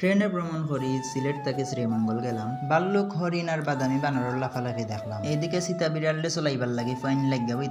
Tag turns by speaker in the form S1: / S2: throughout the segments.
S1: ট্রেনে ভ্রমণ করি, সিলেট থেকে শ্রীমঙ্গল গেলাম। বাল্লুক, হরিণ আর বাদামি বানরের লাফালাফি দেখলাম। এইদিকে সীতা বিড়ালে চলাইবার লাগি, ফাইন লাগিয়া বই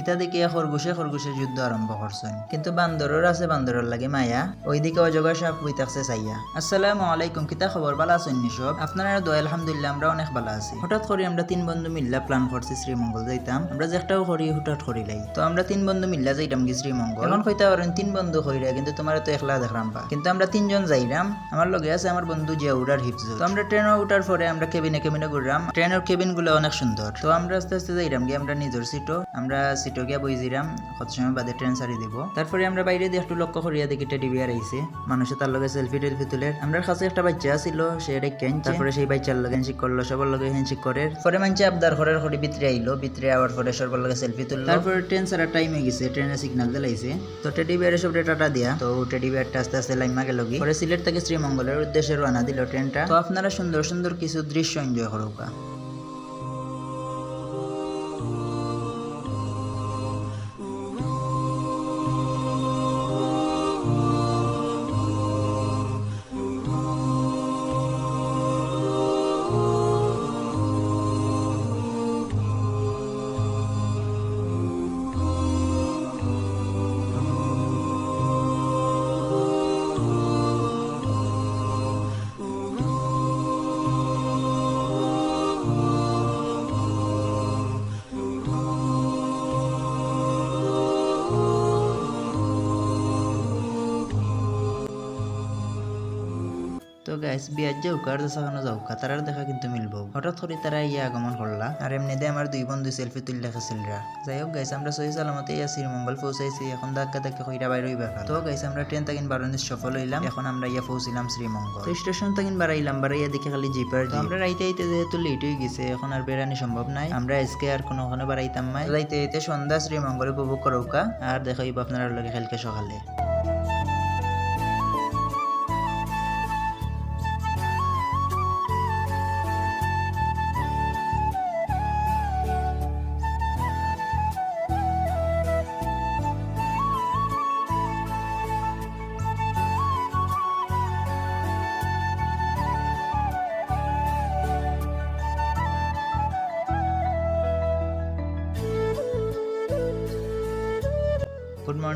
S1: ইতা দেখি খরগোশে খরগোশে যুদ্ধ আরম্ভ করছুন কিন্তু বান্দরের আছে বান্দরের লাগে মায়া, ওইদিকে অজগর সাপ বই চাইয়া আসসালামু আলাইকুম, কিতা খবর? ভালো আছেন নিসব আপনারা দোয়া, আলহামদুলিল্লাহ, আমরা অনেক ভালো আছি। হঠাৎ করে আমরা তিন বন্ধু মিল্লা প্ল্যান করছি শ্রীমঙ্গল যাইতাম। আমরা যে একটাও করি হঠাৎ করিলাই তো আমরা তিন বন্ধু মিল্লা যাইতাম কি শ্রীমঙ্গল? এখন কইতা পারেন তিন বন্ধু কইরা, কিন্তু তোমার তো একলা দেখলাম বা কিন্তু আমরা তিনজন যাইরাম। আমার লগে আছে আমার বন্ধু জিয়াউরার হিফজ। তো আমরা ট্রেনে উঠার পরে আমরা কেবিনে কেবিনে ঘুরলাম। ট্রেনের কেবিনগুলো অনেক সুন্দর। তো আমরা আস্তে আস্তে যাইরাম গিয়ে, আমরা নিজের সিটও আমরা সিটও গিয়া বইজিরাম। কত সময় বাদে ট্রেন ছাড়ি দিব। তারপরে আমরা বাইরে দিয়ে একটু লক্ষ্য করিয়া দেখি টেডি বিয়ার আইছে। মানুষে তার লগে সেলফি টেলফি তুলে। আমরা কাছে একটা বাচ্চা ছিল সে রেখে তারপরে সেই বাচ্চার লগে হ্যান্ডশেক করল, সবার লগে হ্যান্ডশেক করে। পরে মানছে আবদার ঘরের ঘরে ভিতরে আইলো। ভিতরে আবার পরে সবার লগে সেলফি তুললো। তারপরে ট্রেন ছাড়া টাইম হয়ে গেছে। ট্রেনের সিগনাল দিলাইছে। তো টেডি বিয়ারের সব টাটা দিয়া, তো টেডি বিয়ারটা আস্তে আস্তে লাইমা গেল পরে সিলেট থেকে শ্রীমঙ্গলের উদ্দেশ্যে রওনা দিল ট্রেনটা। তো আপনারা সুন্দর সুন্দর কিছু দৃশ্য এনজয় করুকা। তো গাইস বিয়ার যে উকার দেখানো যাওকা তারার দেখা কিন্তু মিলবো। হঠাৎ করে তারা ইয়ে আগমন করলা আর এমনি দিয়ে আমার দুই বন্ধু সেলফি তুলে রেখেছিলরা যাই হোক গাইস আমরা সহি সালামতে ইয়া শ্রীমঙ্গল পৌঁছাইছি, এখন ধাক্কা ধাক্কা কইরা বাইরে হইবার কথা। তো গাইস আমরা ট্রেন তাকিন বারণিস সফল হইলাম, এখন আমরা ইয়া পৌঁছিলাম শ্রীমঙ্গল। তো স্টেশন তাকিন বাড়াইলাম বাড়াইয়া দেখে খালি জিপার আমরা রাইতে আইতে যেহেতু লেট হয়ে গেছে, এখন আর বেড়ানি সম্ভব নাই। আমরা আজকে আর কোনো ওখানে বাড়াইতাম নাই। রাইতে আইতে সন্ধ্যা শ্রীমঙ্গল উপভোগ করৌকা আর দেখাইব আপনারা লগে কালকে সকালে।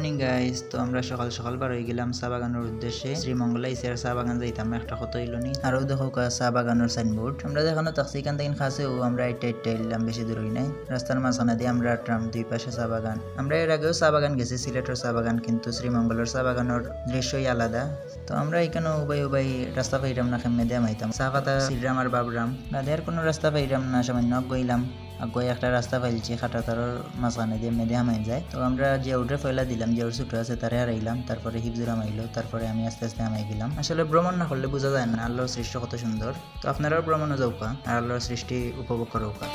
S1: মর্নিং গাইস তো আমরা সকাল সকাল বার হয়ে গেলাম চা বাগানের উদ্দেশ্যে। শ্রীমঙ্গল আইসি চা বাগান যাইতাম একটা কত হইল নি। আরও দেখো চা বাগানের সাইনবোর্ড আমরা দেখানো তাকছি এখান থেকে খাসে, ও আমরা এটা এটা এলাম, বেশি দূর হই নাই। রাস্তার মাঝখানে দিয়ে আমরা ট্রাম দুই পাশে চা বাগান। আমরা এর আগেও চা বাগান গেছি, সিলেটের চা বাগান, কিন্তু শ্রীমঙ্গলের চা বাগানের দৃশ্যই আলাদা। তো আমরা এখানে উবাই উবাই রাস্তা পাইরাম না খেমে দিয়ে মাইতাম। চা পাতা সিলরাম আর বাবরাম। বাদে আর কোনো রাস্তা পাইরাম না, সামান্য গইলাম। আগে একটা রাস্তা পাইলছি খাটা তারর মাঝখানে দিয়ে মেদে হামাই যায়। তো আমরা যে ওটা ফেলা দিলাম, যে ওর ছোট আছে তারে হারাইলাম, তারপরে হিফজুর হামাইলো, তারপরে আমি আস্তে আস্তে হামাই গেলাম। আসলে ভ্রমণ না করলে বোঝা যায় না আল্লাহর সৃষ্টি কত সুন্দর। তো আপনারাও ভ্রমণে যাওকা, আর আল্লাহর সৃষ্টি উপভোগ করৌকা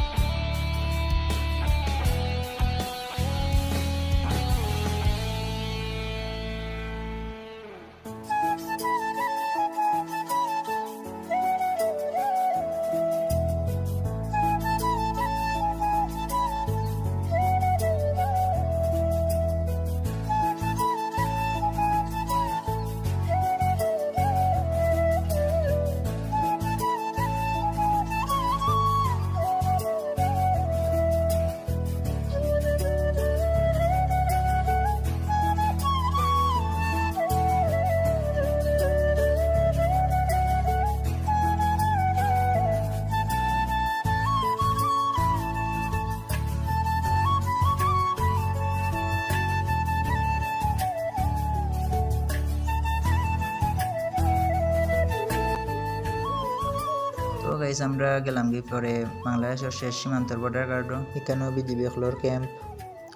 S1: গাইস আমরা গেলাম কি পরে বাংলাদেশের শেষ সীমান্তর বর্ডার গার্ড এখানেও বিজিবি হলোর ক্যাম্প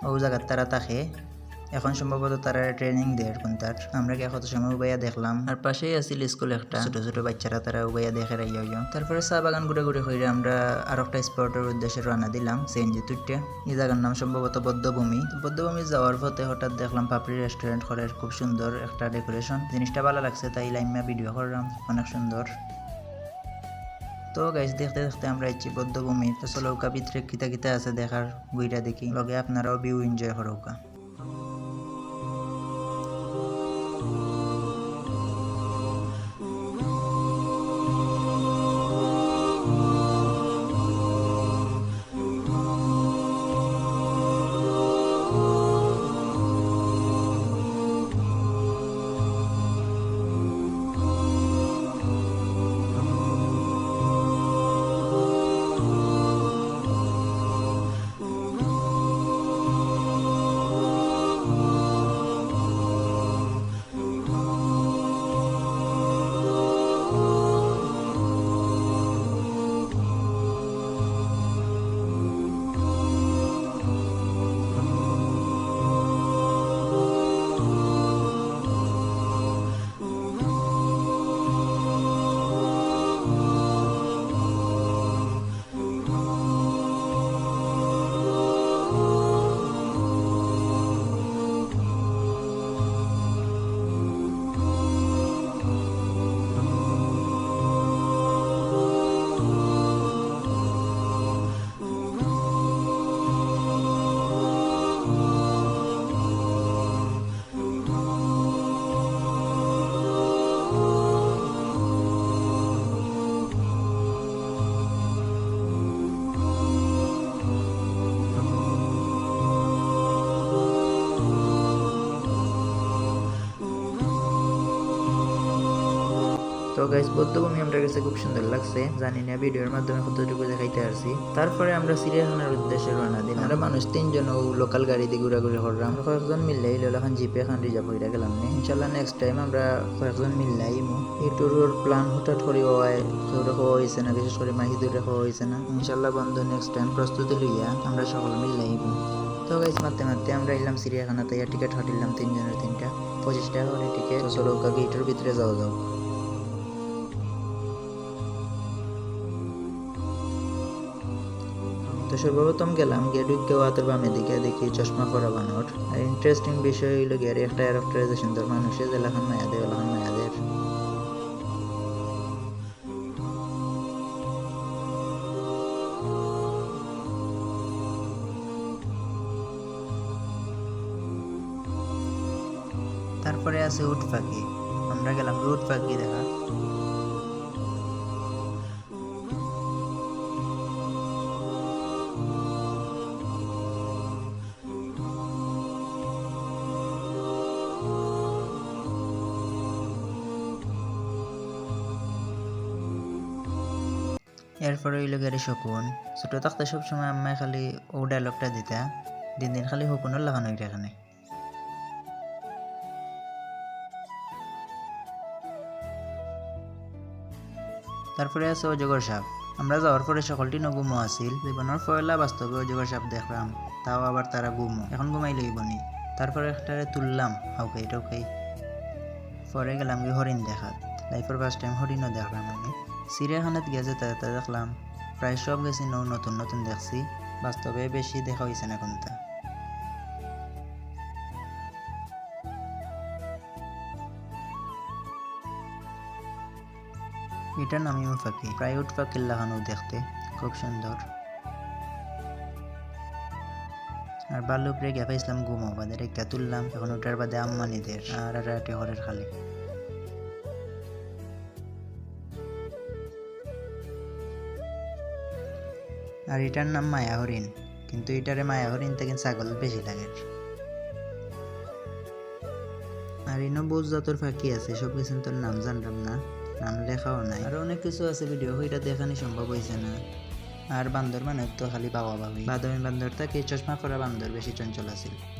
S1: ও জায়গার তারা থাকে। এখন সম্ভবত তারা ট্রেনিং দেয় কোন তার। আমরা কত সময় উবাইয়া দেখলাম। আর পাশেই আছিল স্কুল একটা। ছোট ছোট বাচ্চারা তারা উবাইয়া দেখে রাইয়া তারপরে চা বাগান ঘুরে ঘুরে হইলে আমরা আর একটা স্পটের উদ্দেশ্যে রওনা দিলাম সিএনজি তুটে এই জায়গার নাম সম্ভবত বদ্ধভূমি। বদ্ধভূমি যাওয়ার পথে হঠাৎ দেখলাম পাপড়ি রেস্টুরেন্ট ঘরের খুব সুন্দর একটা ডেকোরেশন জিনিসটা ভালো লাগছে, তাই লাইমা ভিডিও করলাম। অনেক সুন্দর। তো গাইস দেখতে দেখতে আমরা ইচ্ছি বদ্ধভূমি। তো চলৌকা ভিতরে কিতা কিতা আছে দেখার বইটা দেখি। লগে আপনারাও ভিউ এনজয় করৌকা তো গাইস বৌদ্ধভূমি আমার কাছে খুব সুন্দর লাগছে। জানি না, ভিডিওর মাধ্যমে কতটুকু দেখাইতে পারছি। তারপরে আমরা চিড়িয়াখানার উদ্দেশ্যে রওনা দিলাম। আমরা মানুষ, তিনজন লোকাল গাড়ি দিয়ে ঘোরাঘুরি করলাম। কয়েকজন মিললে এখন জিপে এখন রিজার্ভ হইয়া গেলাম ইনশাল্লাহ নেক্সট টাইম আমরা কয়েকজন মিললে আইমু এই ট্যুরের প্ল্যান হঠাৎ করে হয়, কেউ খাওয়া হয়েছে না, বিশেষ করে মাহিদুরে খাওয়া হয়েছে না। ইনশাল্লাহ বন্ধু নেক্সট টাইম প্রস্তুতি লইয়া আমরা সকল মিললে আইমু তো গাইস মারতে মারতে আমরা এলাম চিড়িয়াখানাতে, আর টিকিট হাটিলাম তিনজনের তিনটা। পঁচিশ টাকা করে টিকিট চলো গেটের ভিতরে যাওয়া যাও সর্বপ্রথম গেলাম, গিয়ে ঢুকে হাতের বামে দিকে দেখি চশমা করা বানর। আর ইন্টারেস্টিং বিষয় হইল গিয়ে একটা অ্যারক্টারাইজেশন তোর মানুষের এলাকান মায়াদের এলাকান মায়াদের। তারপরে আছে উট পাখি আমরা গেলাম উট পাখি দেখা। এরপরে হইল গেলে শকুন। ছোট থাকতে সবসময় আম্মায় খালি ও ডায়লগটা দিতা। দিন দিন খালি শকুনের লাগানো এখানে। তারপরে আছে অজগর সাপ। আমরা যাওয়ার পরে সকলটি নগুমো আছিল। জীবনের পয়লা বাস্তবে অজগর সাপ দেখলাম। তাও আবার তারা গুমো। এখন ঘুমাই লইব নি তারপরে একটারে তুললাম। হাউকাই টাউকাই। পরে গেলাম কি হরিণ দেখাত। লাইফের ফার্স্ট টাইম হরিণও দেখলাম আমি। চিড়িয়াখানাত গেছে তাতে দেখলাম। প্রায় সব গেছি নৌ নতুন নতুন দেখছি। বাস্তবে বেশি দেখা হয়েছে না কোনটা? এটার নামই পাখি প্রায় উঠ পাখির লাগানো দেখতে। খুব সুন্দর আর বালুক রেগে পাইছিলাম ঘুমো বাদে রেখা তুললাম এখন ওটার বাদে আম্মানিদের। আর হরের খালি আর এটার নাম মায়া হরিণ কিন্তু এটারে মায়া হরিণ থেকে ছাগল বেশি লাগে। আর ইনো বোঝ জাতর ফাঁকি আছে, সব কিছু তোর নাম জানলাম না। নাম লেখাও নাই। আর অনেক কিছু আছে ভিডিও ওইটা দেখানি সম্ভব হয়েছে না। আর বান্দর মানে তো খালি বাবা বাবি বাদামি বান্দর থাকে, চশমা করা বান্দর বেশি চঞ্চল আছিল।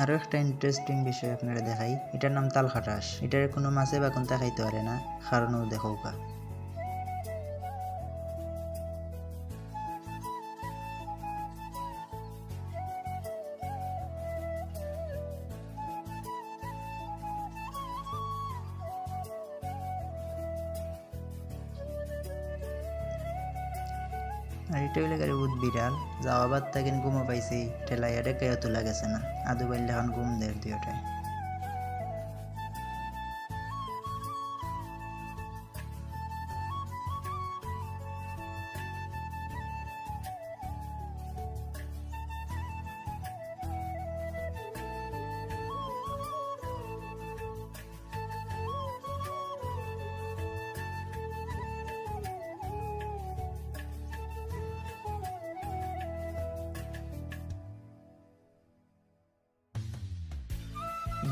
S1: আরও একটা ইন্টারেস্টিং বিষয় আপনারা দেখাই। এটার নাম তাল খাটাস এটার কোনো মাছে বা কোনটা খাইতে পারে না কারণও দেখৌকা আর এটা হইলে গাড়ি বহুত বিড়াল যাওয়া বাদ থাকেন ঘুমো পাইছি ঠেলাইয়া ডেকে তোলা গেছে না। আদু বাইলে এখন ঘুম দেয় দিওটায়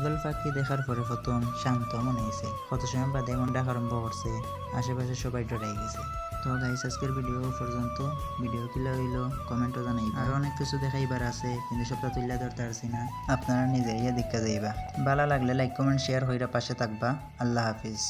S1: ইগল পাখি দেখার পরে প্রথম শান্ত মনে হয়েছে। কত সময় বাদে এমন ডাক আরম্ভ করছে, আশেপাশে সবাই ডরাই গেছে। তো গাইস আজকের ভিডিও পর্যন্ত। ভিডিও কিলা হইল কমেন্টও জানাই আর অনেক কিছু দেখাইবার আছে, কিন্তু সবটা তুললে ধরতে পারছি না। আপনারা নিজেই দেখা যাইবা। ভালো লাগলে লাইক কমেন্ট শেয়ার হইরা পাশে থাকবা। আল্লাহ হাফিজ।